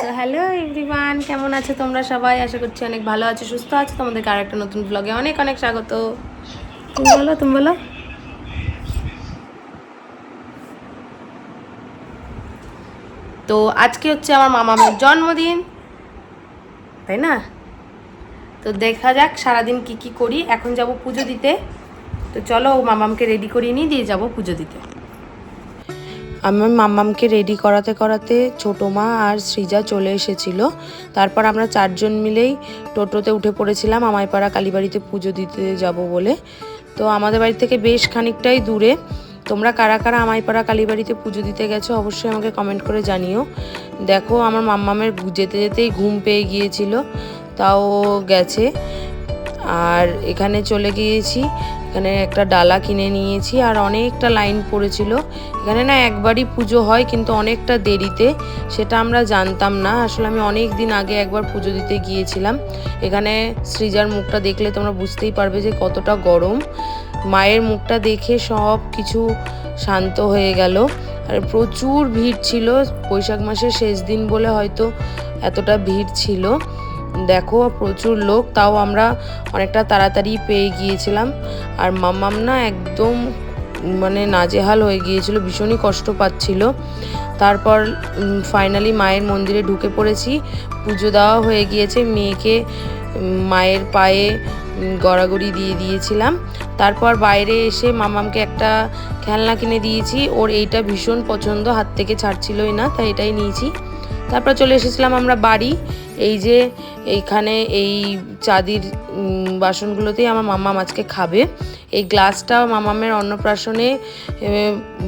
তো hello everyone কেমন আছো তোমরা সবাই? আশা করছি অনেক ভালো আছো, সুস্থ আছো। তোমাদেরকে আর একটা নতুন ব্লগে অনেক অনেক স্বাগত। তুমি বলো তুমি বলো। তো আজকে হচ্ছে আমার মামামের জন্মদিন, তাই না? তো দেখা যাক সারাদিন কি কি করি। এখন যাব পুজো দিতে। তো চলো মামামকে রেডি করিয়ে নিয়ে দিয়ে যাব পুজো দিতে। আমার মাম্মামকে রেডি করাতে করাতে ছোটো মা আর সৃজা চলে এসেছিল। তারপর আমরা চারজন মিলেই টোটোতে উঠে পড়েছিলাম, আমাইপাড়া কালীবাড়িতে পুজো দিতে যাব বলে। তো আমাদের বাড়ি থেকে বেশ খানিকটাই দূরে। তোমরা কারা কারা আমাইপাড়া কালীবাড়িতে পুজো দিতে গেছো অবশ্যই আমাকে কমেন্ট করে জানিও। দেখো, আমার মাম্মামের যেতে যেতেই ঘুম পেয়ে গিয়েছিল, তাও গেছে। আর এখানে চলে গিয়েছি। এখানে একটা ডালা কিনে নিয়েছি আর অনেকটা লাইন পড়েছিল। এখানে না একবারই পুজো হয় কিন্তু অনেকটা দেরিতে, সেটা আমরা জানতাম না। আসলে আমি অনেক দিন আগে একবার পুজো দিতে গিয়েছিলাম। এখানে সৃজার মুখটা দেখলে তোমরা বুঝতেই পারবে যে কতটা গরম। মায়ের মুখটা দেখে সব কিছু শান্ত হয়ে গেল। আর প্রচুর ভিড় ছিল। বৈশাখ মাসের শেষ দিন বলে হয়তো এতটা ভিড় ছিল। দেখো, প্রচুর লোক, তাও আমরা অনেকটা তাড়াতাড়ি পেয়ে গিয়েছিলাম। আর মাম্মাম না একদম মানে নাজেহাল হয়ে গিয়েছিল, ভীষণই কষ্ট পাচ্ছিল। তারপর ফাইনালি মায়ের মন্দিরে ঢুকে পড়েছি। পুজো দেওয়া হয়ে গিয়েছে, মেয়েকে মায়ের পায়ে গড়াগড়ি দিয়ে দিয়েছিলাম। তারপর বাইরে এসে মামামকে একটা খেলনা কিনে দিয়েছি। ওর এইটা ভীষণ পছন্দ, হাত থেকে ছাড়ছিলই না, তাই এটাই নিয়েছি। তারপর চলে এসেছিলাম আমরা বাড়ি। এই যে এইখানে এই চাঁদির বাসনগুলোতেই আমার মাম্মাম আজকে খাবে। এই গ্লাসটা মামামের অন্নপ্রাশনে এ,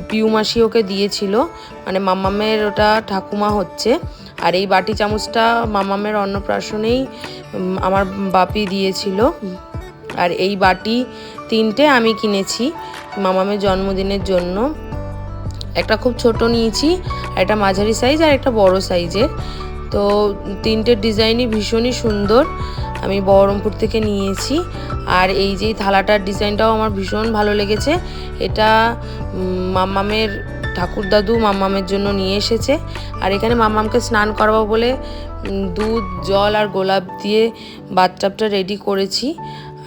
পিউ মাসি ওকে দিয়েছিল। মানে মামামের ওটা ঠাকুমা হচ্ছে। আর এই বাটি চামচটা মামামের অন্নপ্রাশনেই আমার বাপি দিয়েছিল। আর এই বাটি তিনটে আমি কিনেছি মামামের জন্মদিনের জন্য। একটা খুব ছোট নিয়েছি একটা মাঝারি সাইজ আর একটা বড় সাইজের তো তিনটের ডিজাইনই ভীষণই সুন্দর আমি বহরমপুর থেকে নিয়েছি। আর এই যে থালাটার ডিজাইনটাও আমার ভীষণ ভালো লেগেছে। এটা উম, মাম্মামের ঠাকুর দাদু মাম্মামের জন্য নিয়ে এসেছে। আর এখানে মাম্মামকে স্নান করাবো বলে দুধ জল আর গোলাপ দিয়ে বাথটাবটা রেডি করেছি।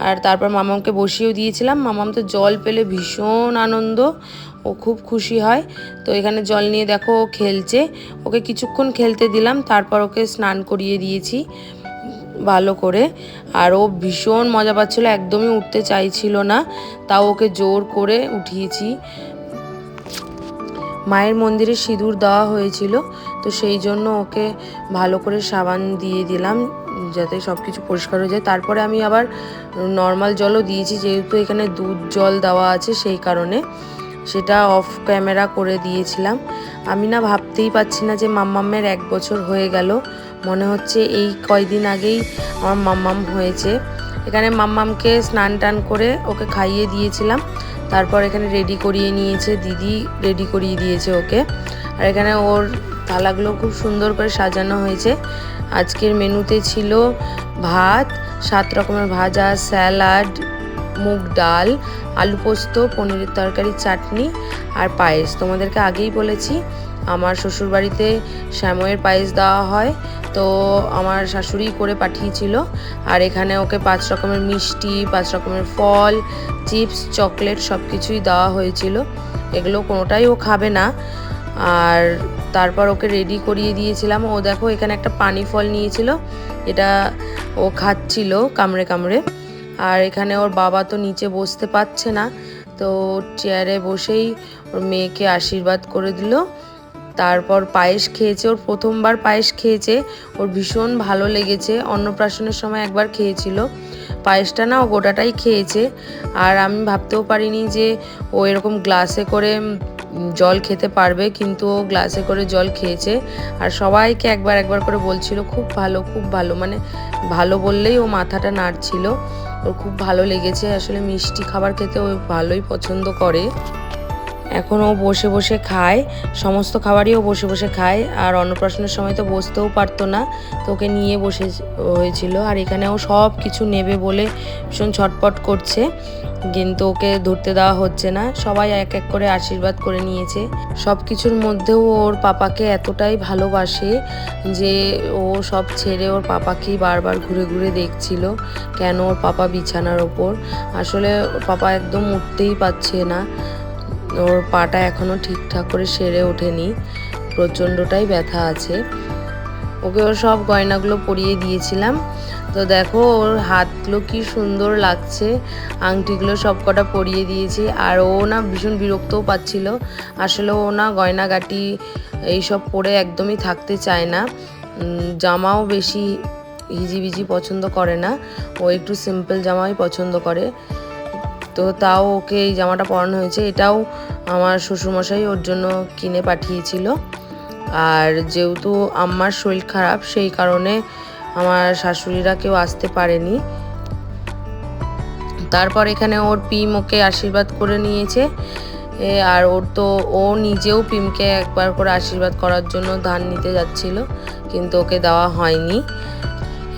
আর তারপর মামামকে বসিয়েও দিয়েছিলাম। মামাম তো জল পেলে ভীষণ আনন্দ। ও খুব খুশি হয়। তো এখানে জল নিয়ে দেখো ও খেলছে। ওকে কিছুক্ষণ খেলতে দিলাম, তারপর ওকে স্নান করিয়ে দিয়েছি ভালো করে। আর ও ভীষণ মজা পাচ্ছিল, একদমই উঠতে চাইছিল না। তাও ওকে জোর করে উঠিয়েছি। মায়ের মন্দিরে সিঁদুর দেওয়া হয়েছিল, তো সেই জন্য ওকে ভালো করে সাবান দিয়ে দিলাম যাতে সব কিছু পরিষ্কার হয়ে যায়। তারপরে আমি আবার নর্মাল জলও দিয়েছি, যেহেতু এখানে দুধ জল দেওয়া আছে সেই কারণে। সেটা অফ ক্যামেরা করে দিয়েছিলাম। আমি না ভাবতেই পাচ্ছি না যে মাম্মামের এক বছর হয়ে গেল। মনে হচ্ছে এই কয়দিন আগেই আমার মাম্মাম হয়েছে। এখানে মাম্মামকে স্নান টান করে ওকে খাইয়ে দিয়েছিলাম। তারপর এখানে রেডি করিয়ে নিয়েছে, দিদি রেডি করিয়ে দিয়েছে ওকে। আর এখানে ওর থালাগুলো খুব সুন্দর করে সাজানো হয়েছে। আজকের মেনুতে ছিল ভাত, সাত রকমের ভাজা, স্যালাড মুগ ডাল, আলু পোস্ত, পনিরের তরকারি, চাটনি আর পায়েস। তোমাদেরকে আগেই বলেছি, আমার শ্বশুরবাড়িতে শ্যাময়ের পায়েস দেওয়া হয়। তো আমার শাশুড়ি করে পাঠিয়েছিল। আর এখানে ওকে পাঁচ রকমের মিষ্টি, পাঁচ রকমের ফল, চিপস, চকলেট সব কিছুই দেওয়া হয়েছিল। এগুলো কোনোটাই ও খাবে না। আর তারপর ওকে রেডি করিয়ে দিয়েছিলাম। ও দেখো এখানে একটা পানি ফল নিয়েছিল। এটা ও খাচ্ছিল কামড়ে কামড়ে। আর এখানে ওর বাবা তো নিচে বসতে পারছে না, তো চেয়ারে বসেই ওর মেয়েকে আশীর্বাদ করে দিল। তারপর পায়েস খেয়েছে, ওর প্রথমবার পায়েস খেয়েছে, ওর ভীষণ ভালো লেগেছে, অন্নপ্রাশনের সময় একবার খেয়েছিল। পায়েসটা না ও গোটাটাই খেয়েছে, আর আমি ভাবতেও পারিনি যে ও এরকম গ্লাসে করে জল খেতে পারবে, কিন্তু ও গ্লাসে করে জল খেয়েছে। আর সবাইকে একবার একবার করে বলছিল, খুব ভালো খুব ভালো। মানে ভালো বললেই ও মাথাটা নাড়ছিল। ওর খুব ভালো লেগেছে। আসলে মিষ্টি খাবার খেতে ও ভালোই পছন্দ করে। এখন ও বসে বসে খায়, সমস্ত খাবারই ও বসে বসে খায়, আর অন্নপ্রাশনের সময় তো বসতেও পারতো না, তো ওকে নিয়ে বসে হয়েছিল, আর এখানে ও সব কিছু নেবে বলে ভীষণ ছটপট করছে, কিন্তু ওকে ধরতে দেওয়া হচ্ছে না, সবাই এক এক করে আশীর্বাদ করে নিয়েছে, সব কিছুর মধ্যেও ওর পাপাকে এতটাই ভালোবাসে যে ও সব ছেড়ে ওর পাপাকেই বারবার ঘুরে ঘুরে দেখছিল, কেন ওর পাপা বিছানার ওপর, আসলে পাপা একদম উঠতেই পারছে না ওর পাটা এখনও ঠিকঠাক করে সেরে ওঠেনি, প্রচণ্ডটাই ব্যথা আছে। ওকে ওর সব গয়নাগুলো পরিয়ে দিয়েছিলাম। তো দেখো ওর হাতগুলো কি সুন্দর লাগছে, আংটিগুলো সব কটা পরিয়ে দিয়েছি। আর ও না ভীষণ বিরক্তও পাচ্ছিল। আসলে ও না গয়নাগাটি এইসব পরে একদমই থাকতে চায় না। জামাও বেশি হিজিবিজি পছন্দ করে না। ও একটু সিম্পল জামাই পছন্দ করে। তো তাও ওকে এই জামাটা পরানো হয়েছে। এটাও আমার শ্বশুরমশাই ওর জন্য কিনে পাঠিয়েছিল। আর যেহেতু আমার শরীর খারাপ, সেই কারণে আমার শাশুড়িরা কেউ আসতে পারেনি। তারপর এখানে ওর পিম ওকে আশীর্বাদ করে নিয়েছে। আর ওর তো ও নিজেও পিমকে একবার করে আশীর্বাদ করার জন্য ধান নিতে যাচ্ছিল, কিন্তু ওকে দেওয়া হয়নি।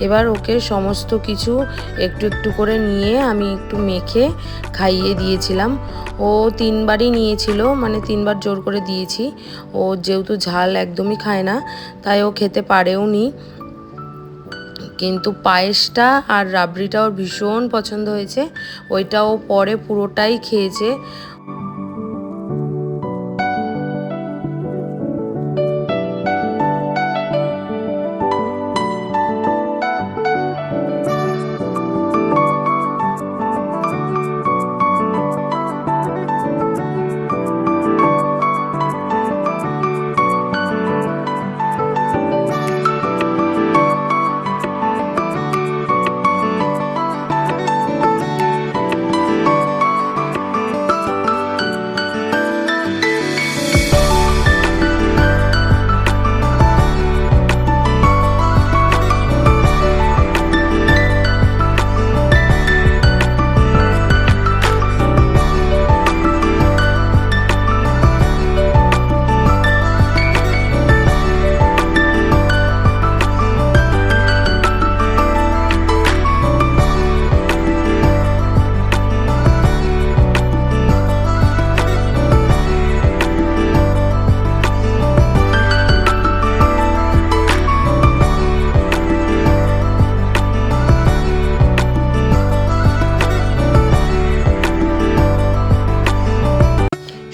এবার ওকে সমস্ত কিছু একটু একটু করে নিয়ে আমি একটু মেখে খাইয়ে দিয়েছিলাম। ও তিনবারই নিয়েছিল মানে তিনবার জোর করে দিয়েছি। ও যেহেতু ঝাল একদমই খায় না, তাই ও খেতে পারেও নি। কিন্তু পায়েসটা আর রাবড়িটা ওর ভীষণ পছন্দ হয়েছে। ওইটা ও পরে পুরোটাই খেয়েছে।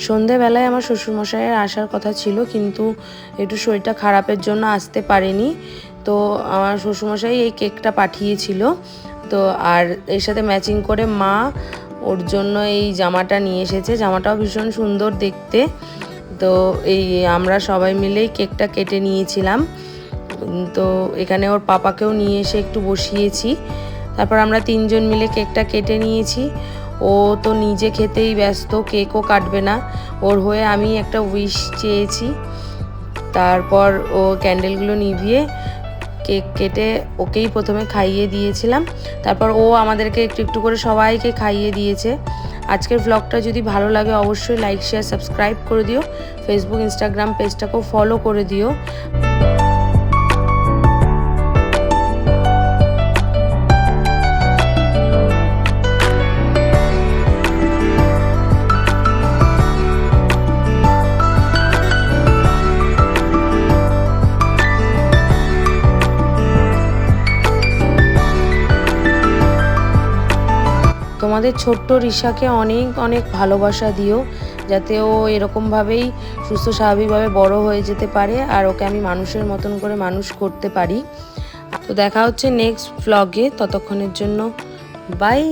সন্ধেবেলায় আমার শ্বশুরমশাইয়ের আসার কথা ছিল, কিন্তু একটু শরীরটা খারাপের জন্য আসতে পারেনি। তো আমার শ্বশুরমশাই এই কেকটা পাঠিয়েছিল। তো আর এর সাথে ম্যাচিং করে মা ওর জন্য এই জামাটা নিয়ে এসেছে। জামাটাও ভীষণ সুন্দর দেখতে। তো এই আমরা সবাই মিলেই কেকটা কেটে নিয়েছিলাম। তো এখানে ওর পাপাকেও নিয়ে এসে একটু বসিয়েছি। তারপর আমরা তিনজন মিলে কেকটা কেটে নিয়েছি। ও তো নিজে খেতেই ব্যস্ত, কেকও কাটবে না। ওর হয়ে আমি একটা উইশ চেয়েছি। তারপর ও ক্যান্ডেলগুলো নিভিয়ে কেক কেটে ওকেই প্রথমে খাইয়ে দিয়েছিলাম। তারপর ও আমাদেরকে একটু একটু করে সবাইকে খাইয়ে দিয়েছে। আজকের ব্লগটা যদি ভালো লাগে অবশ্যই লাইক শেয়ার সাবস্ক্রাইব করে দিও। ফেসবুক ইনস্টাগ্রাম পেজটাকেও ফলো করে দিও। তোমাদের ছোট্ট রিশাকে অনেক অনেক ভালোবাসা দিও, যাতে ও এরকমভাবেই সুস্থ স্বাভাবিকভাবে বড় হয়ে যেতে পারে আর ওকে আমি মানুষের মতন করে মানুষ করতে পারি। তো দেখা হচ্ছে নেক্সট ব্লগে ততক্ষণের জন্য বাই